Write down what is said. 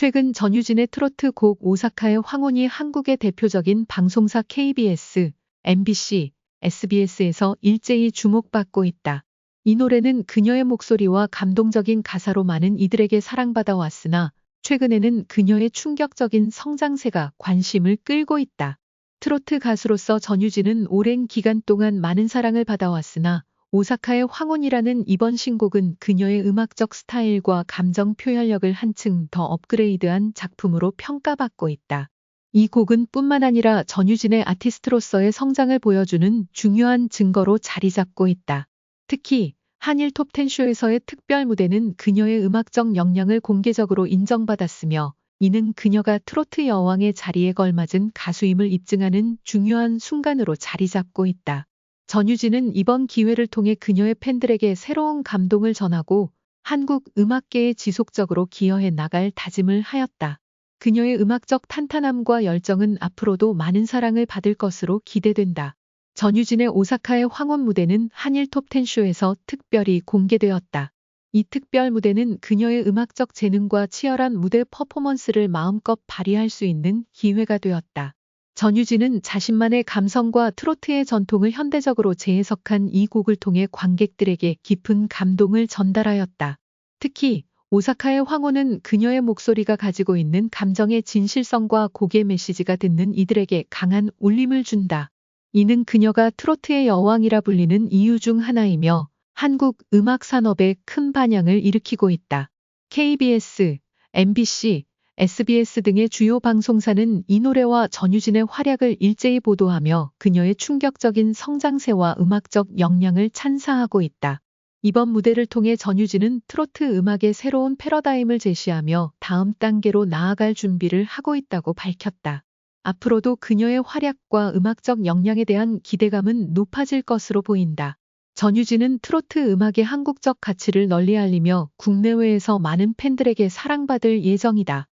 최근 전유진의 트로트 곡 오사카의 황혼이 한국의 대표적인 방송사 KBS, MBC, SBS에서 일제히 주목받고 있다. 이 노래는 그녀의 목소리와 감동적인 가사로 많은 이들에게 사랑받아 왔으나 최근에는 그녀의 충격적인 성장세가 관심을 끌고 있다. 트로트 가수로서 전유진은 오랜 기간 동안 많은 사랑을 받아왔으나 오사카의 황혼이라는 이번 신곡은 그녀의 음악적 스타일과 감정 표현력을 한층 더 업그레이드한 작품으로 평가받고 있다. 이 곡은 뿐만 아니라 전유진의 아티스트로서의 성장을 보여주는 중요한 증거로 자리 잡고 있다. 특히 한일 톱10 쇼에서의 특별 무대는 그녀의 음악적 역량을 공개적으로 인정받았으며 이는 그녀가 트로트 여왕의 자리에 걸맞은 가수임을 입증하는 중요한 순간으로 자리 잡고 있다. 전유진은 이번 기회를 통해 그녀의 팬들에게 새로운 감동을 전하고 한국 음악계에 지속적으로 기여해 나갈 다짐을 하였다. 그녀의 음악적 탄탄함과 열정은 앞으로도 많은 사랑을 받을 것으로 기대된다. 전유진의 오사카의 황혼 무대는 한일 톱10 쇼에서 특별히 공개되었다. 이 특별 무대는 그녀의 음악적 재능과 치열한 무대 퍼포먼스를 마음껏 발휘할 수 있는 기회가 되었다. 전유진은 자신만의 감성과 트로트의 전통을 현대적으로 재해석한 이 곡을 통해 관객들에게 깊은 감동을 전달하였다. 특히 오사카의 황혼은 그녀의 목소리가 가지고 있는 감정의 진실성과 곡의 메시지가 듣는 이들에게 강한 울림을 준다. 이는 그녀가 트로트의 여왕이라 불리는 이유 중 하나이며 한국 음악 산업에 큰 반향을 일으키고 있다. KBS, MBC, SBS 등의 주요 방송사는 이 노래와 전유진의 활약을 일제히 보도하며 그녀의 충격적인 성장세와 음악적 역량을 찬사하고 있다. 이번 무대를 통해 전유진은 트로트 음악의 새로운 패러다임을 제시하며 다음 단계로 나아갈 준비를 하고 있다고 밝혔다. 앞으로도 그녀의 활약과 음악적 역량에 대한 기대감은 높아질 것으로 보인다. 전유진은 트로트 음악의 한국적 가치를 널리 알리며 국내외에서 많은 팬들에게 사랑받을 예정이다.